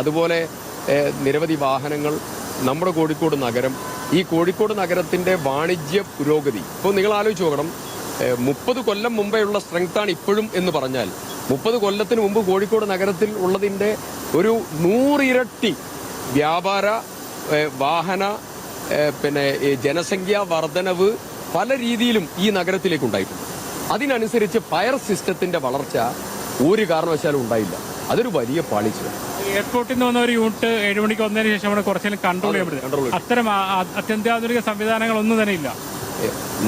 അതുപോലെ നിരവധി വാഹനങ്ങൾ നമ്മുടെ കോഴിക്കോട് നഗരം. ഈ കോഴിക്കോട് നഗരത്തിന്റെ വാണിജ്യ പുരോഗതി. ഇപ്പോൾ നിങ്ങൾ ആലോചിച്ച് നോക്കണം. മുപ്പത് കൊല്ലം മുമ്പേ ഉള്ള സ്ട്രെങ്ത്താണ് ഇപ്പോഴും എന്ന് പറഞ്ഞാൽ മുപ്പത് കൊല്ലത്തിന് മുമ്പ് കോഴിക്കോട് നഗരത്തിൽ ഉള്ളതിന്റെ ഒരു നൂറിരട്ടി വ്യാപാര വാഹന പിന്നെ ജനസംഖ്യാ വർധനവ് പല രീതിയിലും ഈ നഗരത്തിലേക്ക് ഉണ്ടായിട്ടുണ്ട്. അതിനനുസരിച്ച് ഫയർ സിസ്റ്റത്തിന്റെ വളർച്ച ഒരു കാരണവശാലും ഉണ്ടായില്ല. അതൊരു വലിയ പാളിച്ചയാണ് എയർപോർട്ടിൽ നിന്ന് വന്ന ഒരു യൂണിറ്റ് ഏഴ് മണിക്ക് വന്നതിന് ശേഷമാണ് കുറച്ചെങ്കിലും കൺട്രോൾ ചെയ്യപ്പെടുന്നത്. അത്തരം അത്യന്താധുനിക സംവിധാനങ്ങളൊന്നും തന്നെ ഇല്ല.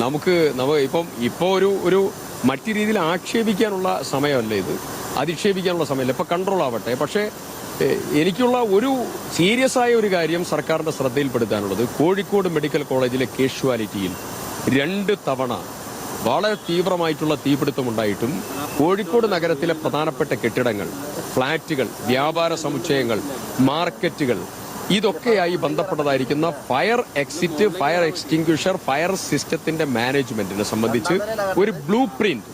നമുക്ക് നമുക്ക് ഇപ്പം ഇപ്പോ ഒരു ഒരു മറ്റു രീതിയിൽ ആക്ഷേപിക്കാനുള്ള സമയമല്ല ഇത്. അധിക്ഷേപിക്കാനുള്ള സമയമല്ല. ഇപ്പൊ കൺട്രോൾ ആവട്ടെ. പക്ഷേ എനിക്കുള്ള ഒരു സീരിയസ് ആയ ഒരു കാര്യം സർക്കാരിന്റെ ശ്രദ്ധയിൽപ്പെടുത്താനുള്ളത്. കോഴിക്കോട് മെഡിക്കൽ കോളേജിലെ കേഷ്വാലിറ്റിയിൽ രണ്ട് തവണ വളരെ തീവ്രമായിട്ടുള്ള തീപിടുത്തമുണ്ടായിട്ടും കോഴിക്കോട് നഗരത്തിലെ പ്രധാനപ്പെട്ട കെട്ടിടങ്ങൾ ഫ്ളാറ്റുകൾ വ്യാപാര സമുച്ചയങ്ങൾ മാർക്കറ്റുകൾ ഇതൊക്കെയായി ബന്ധപ്പെട്ടതായിരിക്കുന്ന fire exit fire extinguisher fire സിസ്റ്റത്തിന്റെ മാനേജ്മെന്റിനെ സംബന്ധിച്ച് ഒരു ബ്ലൂ പ്രിന്റ്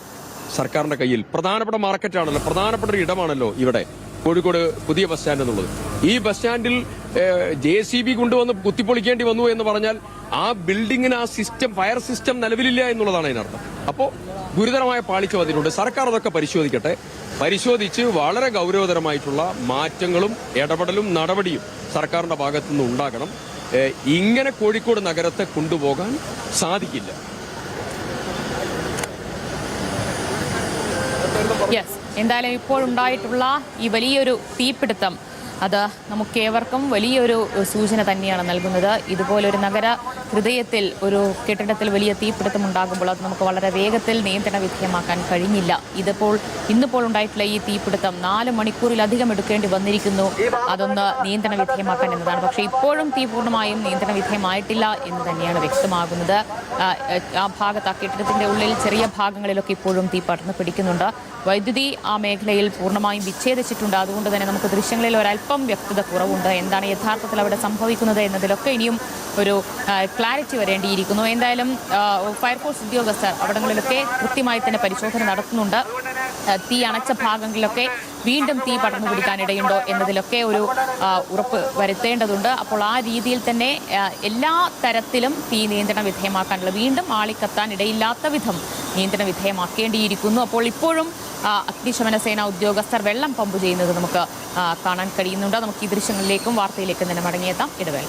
സർക്കാരിന്റെ കയ്യിൽ. പ്രധാനപ്പെട്ട മാർക്കറ്റാണല്ലോ പ്രധാനപ്പെട്ട ഒരു ഇടമാണല്ലോ ഇവിടെ കോഴിക്കോട് പുതിയ ബസ് സ്റ്റാൻഡ് എന്നുള്ളത്. ഈ ബസ് സ്റ്റാൻഡിൽ ജെ സി ബി കൊണ്ടുവന്ന് കുത്തിപ്പൊളിക്കേണ്ടി വന്നു എന്ന് പറഞ്ഞാൽ ആ ബിൽഡിങ്ങിന് ആ സിസ്റ്റം ഫയർ സിസ്റ്റം നിലവിലില്ല എന്നുള്ളതാണ് അതിനർത്ഥം. അപ്പോൾ ഗുരുതരമായ പാളിച്ച അതിനുണ്ട്. സർക്കാർ അതൊക്കെ പരിശോധിക്കട്ടെ. പരിശോധിച്ച് വളരെ ഗൗരവതരമായിട്ടുള്ള മാറ്റങ്ങളും ഇടപെടലും നടപടിയും സർക്കാരിന്റെ ഭാഗത്തു നിന്ന് ഉണ്ടാകണം ഇങ്ങനെ കോഴിക്കോട് നഗരത്തെ കൊണ്ടുപോകാൻ സാധിക്കില്ല. യെസ് എന്തായാലും ഇപ്പോൾ ഉണ്ടായിട്ടുള്ള ഈ വലിയൊരു തീപിടുത്തം അത് നമുക്കേവർക്കും വലിയൊരു സൂചന തന്നെയാണ് നൽകുന്നത്. ഇതുപോലൊരു നഗര ഹൃദയത്തിൽ ഒരു കെട്ടിടത്തിൽ വലിയ തീപിടുത്തം ഉണ്ടാകുമ്പോൾ അത് നമുക്ക് വളരെ വേഗത്തിൽ നിയന്ത്രണ വിധേയമാക്കാൻ കഴിഞ്ഞില്ല. ഇതിപ്പോൾ ഇന്നിപ്പോൾ ഉണ്ടായിട്ടുള്ള ഈ തീപിടുത്തം നാല് മണിക്കൂറിലധികം എടുക്കേണ്ടി വന്നിരിക്കുന്നു. അതൊന്ന് നിയന്ത്രണ വിധേയമാക്കാൻ എന്നതാണ്. പക്ഷേ ഇപ്പോഴും തീ പൂർണമായും നിയന്ത്രണ വിധേയമായിട്ടില്ല എന്ന് തന്നെയാണ് വ്യക്തമാകുന്നത്. ആ, ഭാഗത്ത് ആ കെട്ടിടത്തിന്റെ ഉള്ളിൽ ചെറിയ ഭാഗങ്ങളിലൊക്കെ ഇപ്പോഴും തീ പടർന്ന് പിടിക്കുന്നുണ്ട്. വൈദ്യുതി ആ മേഖലയിൽ പൂർണമായും വിച്ഛേദിച്ചിട്ടുണ്ട്. അതുകൊണ്ട് തന്നെ നമുക്ക് ദൃശ്യങ്ങളിൽ ഒരല്പം വ്യക്തത കുറവുണ്ട്. എന്താണ് യഥാർത്ഥത്തിൽ അവിടെ സംഭവിക്കുന്നത് എന്നതിലൊക്കെ ഇനിയും ഒരു ക്ലാരിറ്റി വരേണ്ടിയിരിക്കുന്നു. എന്തായാലും ഫയർഫോഴ്സ് ഉദ്യോഗസ്ഥർ അവിടങ്ങളിലൊക്കെ കൃത്യമായി തന്നെ പരിശോധന നടത്തുന്നുണ്ട്. തീ അണച്ച ഭാഗങ്ങളിലൊക്കെ വീണ്ടും തീ പടർന്നു പിടിക്കാനിടയുണ്ടോ എന്നതിലൊക്കെ ഒരു ഉറപ്പ് വരുത്തേണ്ടതുണ്ട്. അപ്പോൾ ആ രീതിയിൽ തന്നെ എല്ലാ തരത്തിലും തീ നിയന്ത്രണ വിധേയമാക്കാനുള്ള വീണ്ടും ആളിക്കത്താൻ ഇടയില്ലാത്ത വിധം നിയന്ത്രണ വിധേയമാക്കേണ്ടിയിരിക്കുന്നു. അപ്പോൾ ഇപ്പോഴും അഗ്നിശമന സേന ഉദ്യോഗസ്ഥർ വെള്ളം പമ്പ് ചെയ്യുന്നത് നമുക്ക് കാണാൻ കഴിയുന്നുണ്ട്. നമുക്ക് ഈ ദൃശ്യങ്ങളിലേക്കും വാർത്തയിലേക്കും തന്നെ മടങ്ങിയെത്താം. ഇടവേള